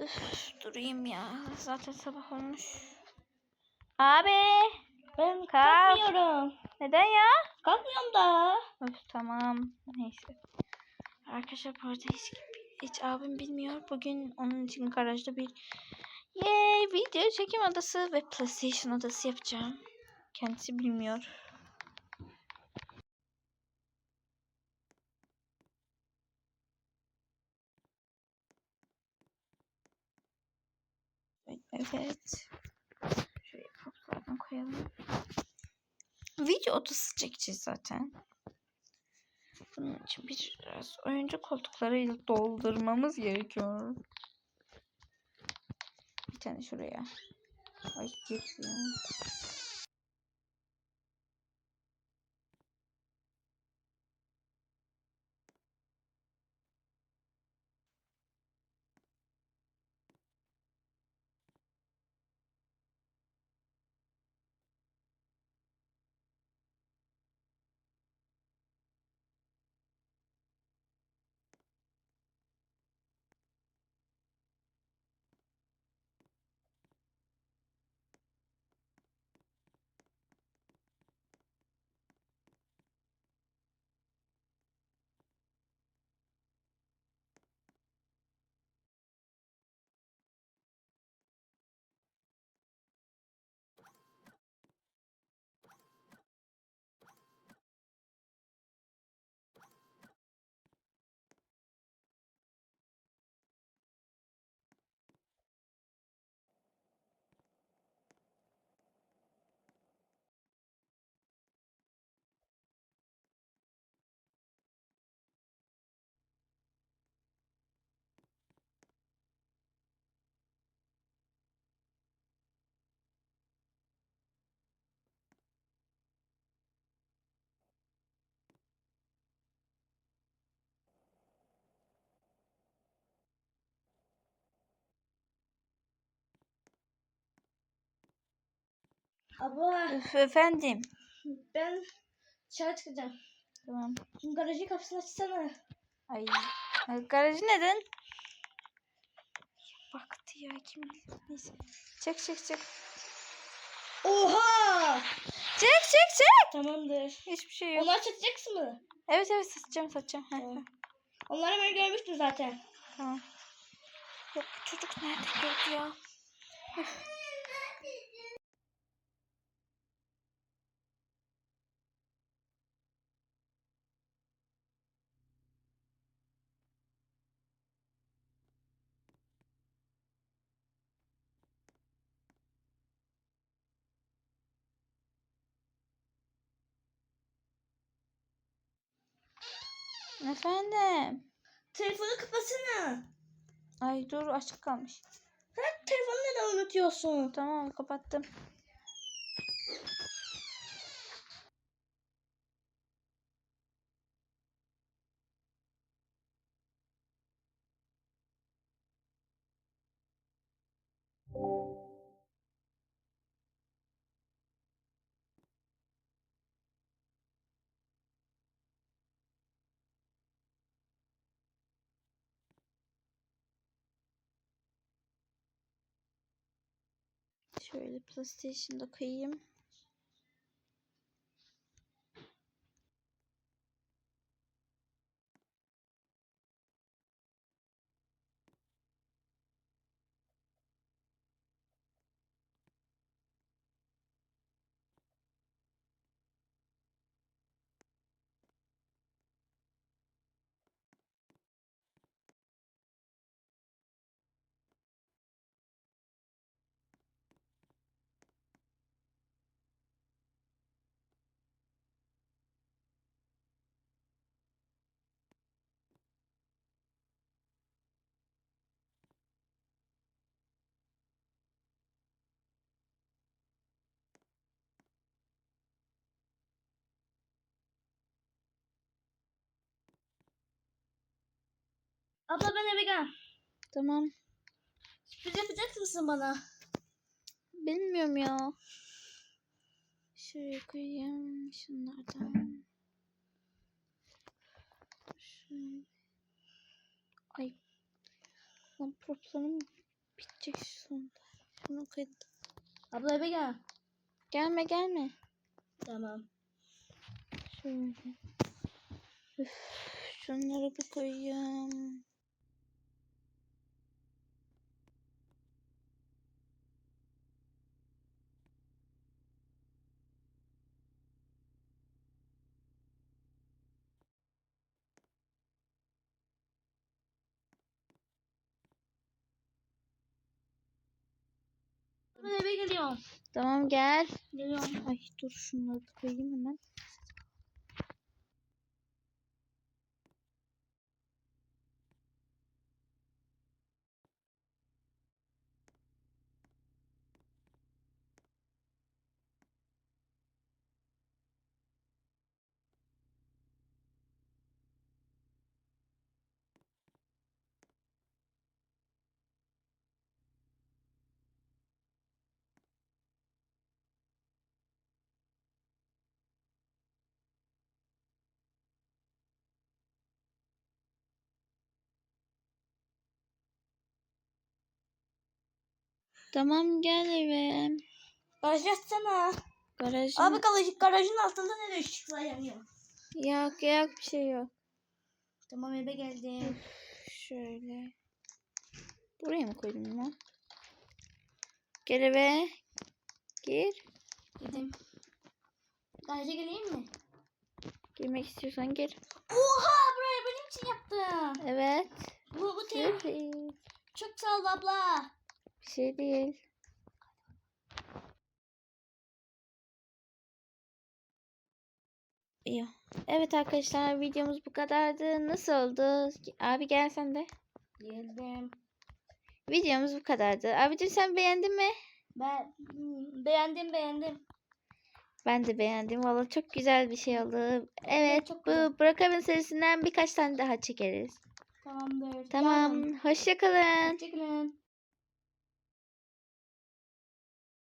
Üf, durayım ya. Zaten sabah olmuş. Abi. Ben Kalk. kalkmıyorum. Neden ya? Kalkmıyorum da. Öf tamam. Neyse. Arkadaşlar bu arada hiç, hiç abim bilmiyor. Bugün onun için garajda bir Yay video çekim odası ve PlayStation odası yapacağım. Kendisi bilmiyor. Evet. Şuraya kapılardan koyalım. Video odası çekeceğiz zaten. Bunun için biraz oyuncu koltuklarıyla doldurmamız gerekiyor. Bir tane şuraya. Ay git Abla Üf, efendim. ben dışarı çıkacağım. Tamam. Şimdi garajın kapısını açsana. Ay. Garajı neden? Baktı ya kim bilir. Neyse. Çek çek çek. Oha! Çek çek çek. Tamamdır. Hiçbir şey yok. Onları çekeceksin mi? Evet evet satacağım satacağım. Tamam. Onları ben görmüştüm zaten. tamam. Yok bu çocuk nerede gördü ya? Efendim. Telefonu kapatsana. Ay dur açık kalmış. Sen telefonu neden unutuyorsun? Tamam kapattım. Şöyle PlayStation'da koyayım. Abla ben eve gel. Tamam. Sürpriz yapacak mısın bana? Bilmiyorum ya. Şuraya koyayım şunlardan. Şöyle. Ay. Lan proplarım Bitecek sonunda. Şunu koy. Abla eve gel. Gelme gelme. Tamam. Şöyle. Üf, şunları bir koyayım. Eve geliyorum. Tamam gel. Geliyorum. Ay dur şunları koyayım hemen. Tamam gel eve. Garaj açsana. Garajın. Abi garaj, garajın altında ne ışıklar yanıyor? Yok yok bir şey yok. Tamam eve geldim. Şöyle. Buraya mı koydum lan? Gel eve. Gir. Gittim. Garaja geleyim mi? Girmek istiyorsan gir. Oha burayı benim için yaptın. Evet. Bu, bu. Çok sağ ol abla. Bir şey değil. İyi. Evet arkadaşlar videomuz bu kadardı. Nasıl oldu? Abi gel sen de. Geldim. Videomuz bu kadardı. Abicim sen beğendin mi? Ben beğendim beğendim. Ben de beğendim. Valla çok güzel bir şey oldu. Evet çok bu. Brookhaven serisinden birkaç tane daha çekeriz. Tamamdır. Tamam. Hoşça kalın. Hoşçakalın.